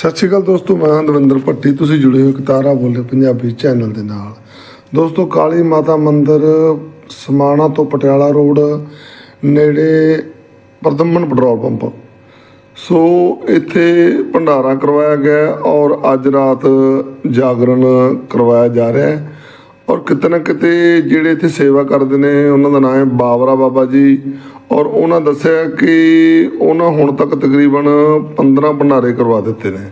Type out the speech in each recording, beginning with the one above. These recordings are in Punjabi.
ਸਤਿ ਸ਼੍ਰੀ ਅਕਾਲ ਦੋਸਤੋ, ਮੈਂ ਹਾਂ ਦਵਿੰਦਰ ਭੱਟੀ। ਤੁਸੀਂ ਜੁੜੇ ਹੋ ਕਤਾਰਾ ਬੋਲੇ ਪੰਜਾਬੀ ਚੈਨਲ ਦੇ ਨਾਲ। ਦੋਸਤੋ, ਕਾਲੀ ਮਾਤਾ ਮੰਦਿਰ, ਸਮਾਣਾ ਤੋਂ ਪਟਿਆਲਾ ਰੋਡ, ਨੇੜੇ ਪ੍ਰਦਮਨ ਪੈਟਰੋਲ ਪੰਪ। ਸੋ, ਇੱਥੇ ਭੰਡਾਰਾ ਕਰਵਾਇਆ ਗਿਆ ਔਰ ਅੱਜ ਰਾਤ ਜਾਗਰਣ ਕਰਵਾਇਆ ਜਾ ਰਿਹਾ ਹੈ। ਔਰ ਕਿਤੇ ਨਾ ਕਿਤੇ ਜਿਹੜੇ ਇੱਥੇ ਸੇਵਾ ਕਰਦੇ ਨੇ, ਉਹਨਾਂ ਦਾ ਨਾਮ ਹੈ ਬਾਬਰਾ ਬਾਬਾ ਜੀ। ਔਰ ਉਹਨਾਂ ਦੱਸਿਆ ਕਿ ਉਹਨਾਂ ਹੁਣ ਤੱਕ ਤਕਰੀਬਨ 15 ਭੰਡਾਰੇ ਕਰਵਾ ਦਿੱਤੇ ਨੇ।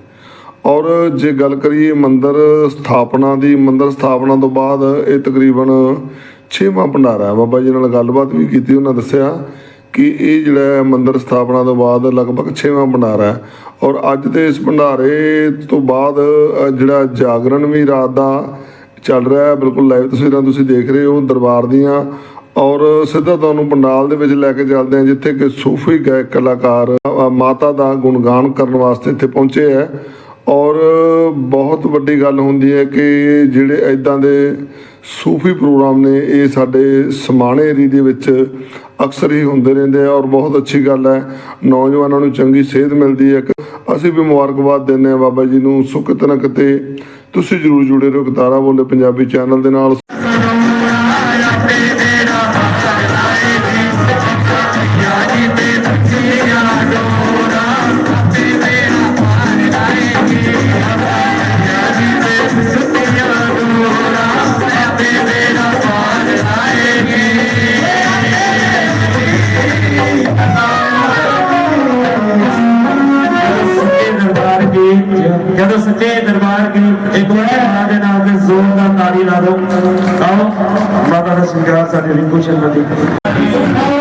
ਔਰ ਜੇ ਗੱਲ ਕਰੀਏ ਮੰਦਰ ਸਥਾਪਨਾ ਦੀ, ਮੰਦਰ ਸਥਾਪਨਾ ਤੋਂ ਬਾਅਦ ਇਹ ਤਕਰੀਬਨ 6ਵਾਂ ਭੰਡਾਰਾ ਹੈ। ਬਾਬਾ ਜੀ ਨਾਲ ਗੱਲਬਾਤ ਵੀ ਕੀਤੀ, ਉਹਨਾਂ ਦੱਸਿਆ ਕਿ ਇਹ ਜਿਹੜਾ ਮੰਦਰ ਸਥਾਪਨਾ ਤੋਂ ਬਾਅਦ ਲਗਭਗ 6ਵਾਂ ਭੰਡਾਰਾ ਹੈ। ਔਰ ਅੱਜ ਦੇ ਇਸ ਭੰਡਾਰੇ ਤੋਂ ਬਾਅਦ ਜਿਹੜਾ ਜਾਗਰਣ ਵੀ ਰਾਤ ਦਾ ਚੱਲ ਰਿਹਾ ਹੈ, ਬਿਲਕੁਲ ਲਾਈਵ ਤਸਵੀਰਾਂ ਤੁਸੀਂ ਦੇਖ ਰਹੇ ਹੋ ਦਰਬਾਰ ਦੀਆਂ। ਔਰ ਸਿੱਧਾ ਤੁਹਾਨੂੰ ਪੰਡਾਲ ਦੇ ਵਿੱਚ ਲੈ ਕੇ ਚੱਲਦੇ ਹਾਂ, ਜਿੱਥੇ ਕਿ ਸੂਫੀ ਗਾਇਕ ਕਲਾਕਾਰ ਮਾਤਾ ਦਾ ਗੁਣਗਾਨ ਕਰਨ ਵਾਸਤੇ ਇੱਥੇ ਪਹੁੰਚੇ ਹੈ। ਔਰ ਬਹੁਤ ਵੱਡੀ ਗੱਲ ਹੁੰਦੀ ਹੈ ਕਿ ਜਿਹੜੇ ਐਦਾਂ ਦੇ ਸੂਫੀ ਪ੍ਰੋਗਰਾਮ ਨੇ, ਇਹ ਸਾਡੇ ਸਮਾਣੇ ਏਰੀ ਦੇ ਵਿੱਚ ਅਕਸਰ ਹੀ ਹੁੰਦੇ ਰਹਿੰਦੇ ਆ। ਔਰ ਬਹੁਤ ਅੱਛੀ ਗੱਲ ਹੈ, ਨੌਜਵਾਨਾਂ ਨੂੰ ਚੰਗੀ ਸੇਧ ਮਿਲਦੀ ਹੈ ਅਸੀਂ ਵੀ ਮੁਬਾਰਕਬਾਦ ਦਿੰਦੇ ਹਾਂ ਬਾਬਾ ਜੀ ਨੂੰ ਸੋ ਕਿਤੇ ਨਾ ਕਿਤੇ ਤੁਸੀਂ ਜਰੂਰ ਜੁੜੇ ਰਹੋ ਕਤਾਰਾ ਬੋਲੇ ਪੰਜਾਬੀ ਚੈਨਲ ਦੇ ਨਾਲ। ਸੱਚੇ ਦਰਬਾਰ ਕੀ ਇੱਕ ਵਾਰ ਮਾਂ ਦੇ ਨਾਮ ਤੇ ਜ਼ੋਰਦਾਰ ਤਾੜੀ ਲਾ ਦੋ ਆਓ, ਮਾਤਾ ਦਾ ਸ਼ਿੰਗਾਰ ਸਾਡੇ ਰਿੰਕੂ ਸ਼ਰਮਾ ਜੀ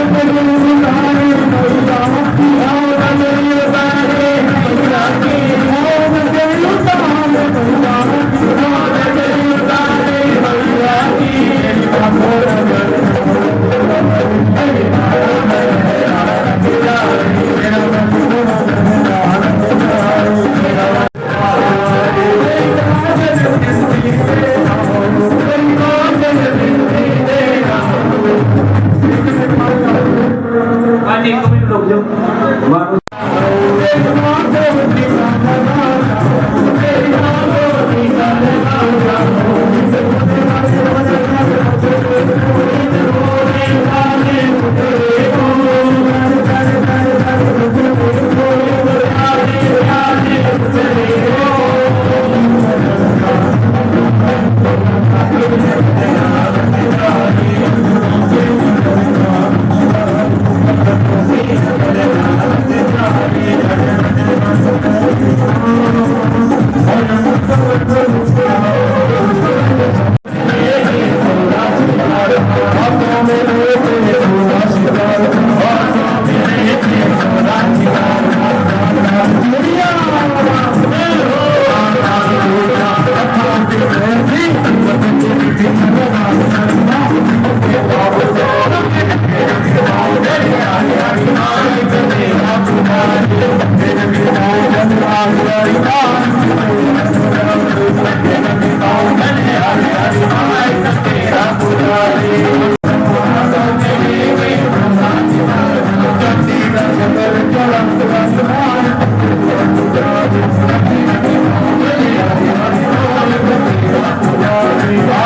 Yeah.